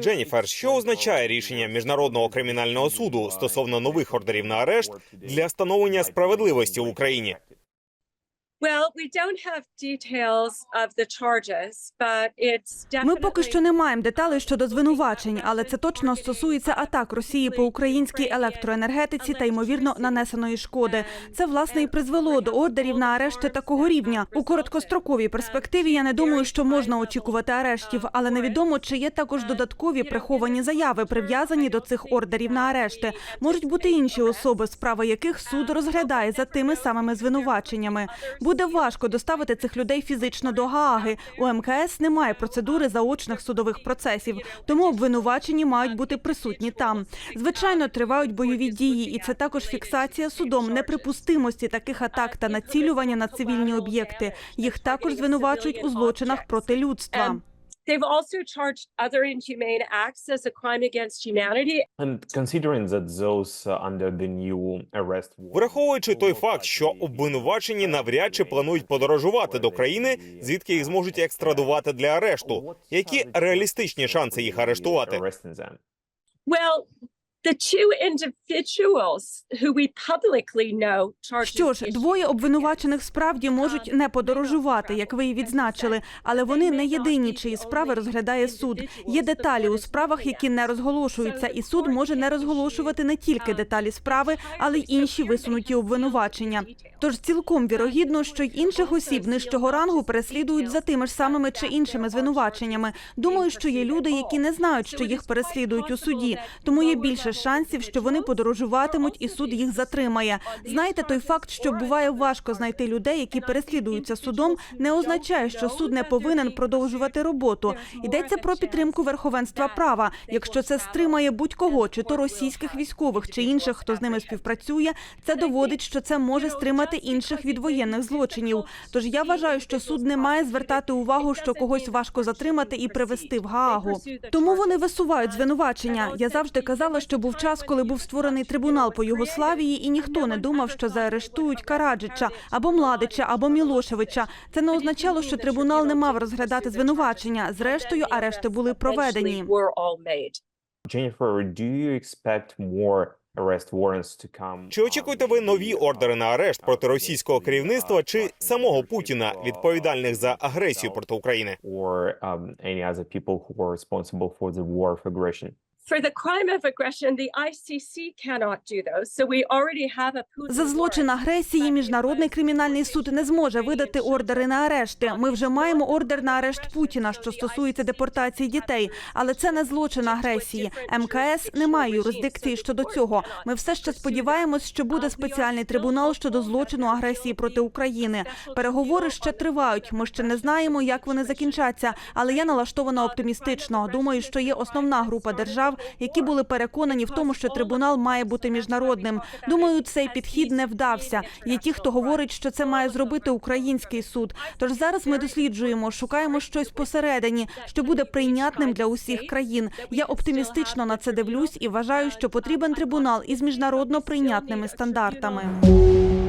Дженніфер, що означає рішення міжнародного кримінального суду стосовно нових ордерів на арешт для встановлення справедливості в Україні? Well, we don't have details of the charges, but it's Ми поки що не маємо деталей щодо звинувачень, але це точно стосується атак Росії по українській електроенергетиці та ймовірно нанесеної шкоди. Це власне і призвело до ордерів на арешти такого рівня. У короткостроковій перспективі я не думаю, що можна очікувати арештів, але невідомо, чи є також додаткові приховані заяви, прив'язані до цих ордерів на арешти. Можуть бути інші особи, справи яких суд розглядає за тими самими звинуваченнями. Буде важко доставити цих людей фізично до Гааги. У МКС немає процедури заочних судових процесів, тому обвинувачені мають бути присутні там. Звичайно, тривають бойові дії, і це також фіксація судом неприпустимості таких атак та націлювання на цивільні об'єкти. Їх також звинувачують у злочинах проти людства. Um, They've also charged other inhumane acts as a crime against humanity. And considering that those uh, under the new arrest warrant Враховуючи той факт, що обвинувачені навряд чи планують подорожувати до країни, звідки їх зможуть екстрадувати для арешту. Які реалістичні шанси їх арештувати? Well, the two individuals who we publicly know Що ж, двоє обвинувачених справді можуть не подорожувати, як ви і відзначили, але вони не єдині, чиї справи розглядає суд. Є деталі у справах, які не розголошуються, і суд може не розголошувати не тільки деталі справи, але й інші висунуті обвинувачення. Тож цілком вірогідно, що й інших осіб нижчого рангу переслідують за тими ж самими чи іншими звинуваченнями. Думаю, що є люди, які не знають, що їх переслідують у суді, тому є більше шансів, що вони подорожуватимуть, і суд їх затримає. Знаєте, той факт, що буває важко знайти людей, які переслідуються судом, не означає, що суд не повинен продовжувати роботу. Йдеться про підтримку верховенства права. Якщо це стримає будь-кого, чи то російських військових, чи інших, хто з ними співпрацює, це доводить, що це може стримати інших від воєнних злочинів. Тож я вважаю, що суд не має звертати увагу, що когось важко затримати і привести в Гаагу. Тому вони висувають звинувачення. Я завжди казала, що був час, коли був створений трибунал по Югославії, і ніхто не думав, що заарештують Караджича або Младича, або Мілошевича. Це не означало, що трибунал не мав розглядати звинувачення. Зрештою, арешти були проведені. Чи очікуєте ви нові ордери на арешт проти російського керівництва чи самого Путіна, відповідальних за агресію проти України? For the crime of aggression, the ICC cannot do those. So we already have a За злочин агресії міжнародний кримінальний суд не зможе видати ордери на арешти. Ми вже маємо ордер на арешт Путіна, що стосується депортації дітей, але це не злочин агресії. МКС не має юрисдикції щодо цього. Ми все ще сподіваємось, що буде спеціальний трибунал щодо злочину агресії проти України. Переговори ще тривають. Ми ще не знаємо, як вони закінчаться, але я налаштована оптимістично. Думаю, що є основна група держав, які були переконані в тому, що трибунал має бути міжнародним. Думаю, цей підхід не вдався. Є ті, хто говорить, що це має зробити український суд. Тож зараз ми досліджуємо, шукаємо щось посередині, що буде прийнятним для усіх країн. Я оптимістично на це дивлюсь і вважаю, що потрібен трибунал із міжнародно прийнятними стандартами.